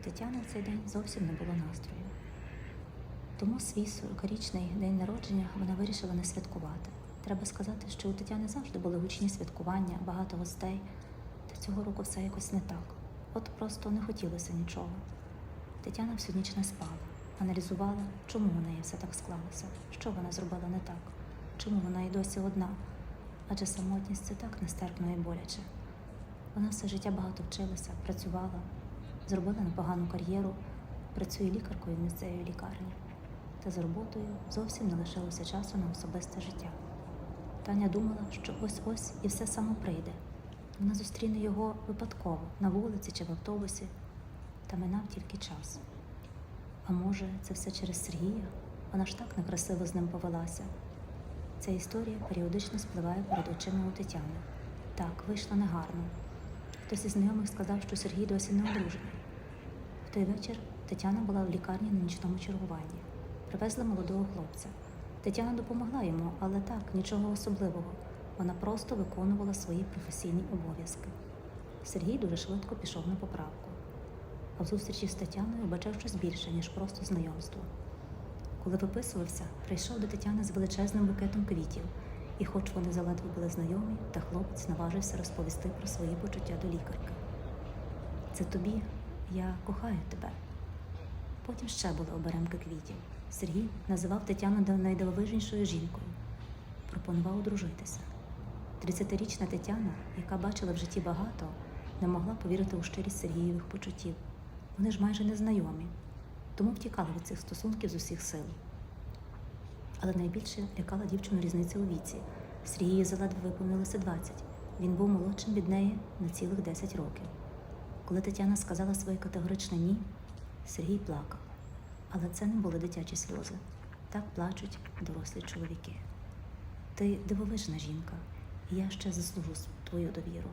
У Тетяни в цей день зовсім не було настрою. Тому свій 40-річний день народження вона вирішила не святкувати. Треба сказати, що у Тетяни завжди були гучні святкування, багато гостей. Та цього року все якось не так. От просто не хотілося нічого. Тетяна всю ніч не спала, аналізувала, чому у неї все так склалося, що вона зробила не так, чому вона і досі одна. Адже самотність це так нестерпно і боляче. Вона все життя багато вчилася, працювала, зробила непогану кар'єру, працює лікаркою в місцевій лікарні. Та з роботою зовсім не лишилося часу на особисте життя. Таня думала, що ось-ось і все само прийде. Вона зустріне його випадково на вулиці чи в автобусі, та минав тільки час. А може, це все через Сергія? Вона ж так некрасиво з ним повелася. Ця історія періодично спливає перед очима у Тетяни. Так, вийшло негарно. Хтось із знайомих сказав, що Сергій досі не одружений. Той вечір Тетяна була в лікарні на нічному чергуванні. Привезли молодого хлопця. Тетяна допомогла йому, але так, нічого особливого. Вона просто виконувала свої професійні обов'язки. Сергій дуже швидко пішов на поправку. А в зустрічі з Тетяною бачив щось більше, ніж просто знайомство. Коли виписувався, прийшов до Тетяни з величезним букетом квітів, і, хоч вони заледве були знайомі, та хлопець наважився розповісти про свої почуття до лікарки. Це тобі, я кохаю тебе. Потім ще були оберемки квітів. Сергій називав Тетяну найдивовижнішою жінкою, пропонував одружитися. 30-річна Тетяна, яка бачила в житті багато, не могла повірити у щирість Сергієвих почуттів. Вони ж майже незнайомі, тому втікала від цих стосунків з усіх сил. Але найбільше лякала дівчину різниця у віці. Сергію заледве виповнилося 20. Він був молодшим від неї на цілих 10 років. Коли Тетяна сказала своє категоричне ні, Сергій плакав. Але це не були дитячі сльози. Так плачуть дорослі чоловіки. Ти дивовижна жінка, і я ще заслужу твою довіру.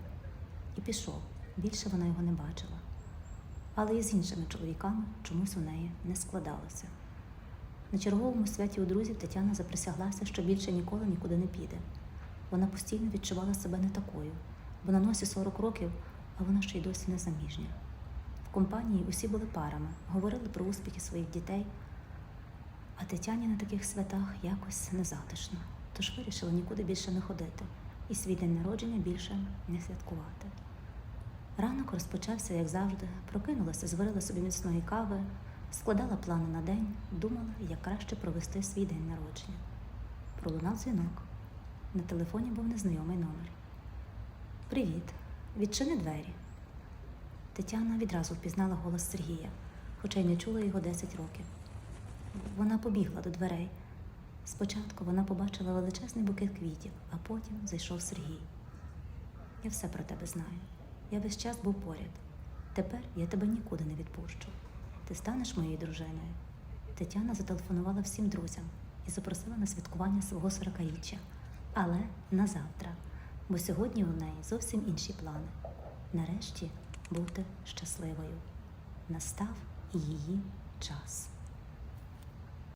І пішов. Більше вона його не бачила. Але і з іншими чоловіками чомусь у неї не складалося. На черговому святі у друзів Тетяна заприсяглася, що більше ніколи нікуди не піде. Вона постійно відчувала себе не такою, бо на носі 40 років, а вона ще й досі не заміжня. В компанії усі були парами, говорили про успіхи своїх дітей, а Тетяні на таких святах якось незатишно, тож вирішила нікуди більше не ходити і свій день народження більше не святкувати. Ранок розпочався, як завжди, прокинулася, зварила собі міцної кави, складала плани на день, думала, як краще провести свій день народження. Пролунав дзвінок. На телефоні був незнайомий номер. Привіт, відчини двері. Тетяна відразу впізнала голос Сергія, хоча й не чула його 10 років. Вона побігла до дверей. Спочатку вона побачила величезний букет квітів, а потім зайшов Сергій. Я все про тебе знаю. Я весь час був поряд. Тепер я тебе нікуди не відпущу. Ти станеш моєю дружиною. Тетяна зателефонувала всім друзям і запросила на святкування свого сорокаріччя, але на завтра, бо сьогодні у неї зовсім інші плани. Нарешті бути щасливою. Настав її час.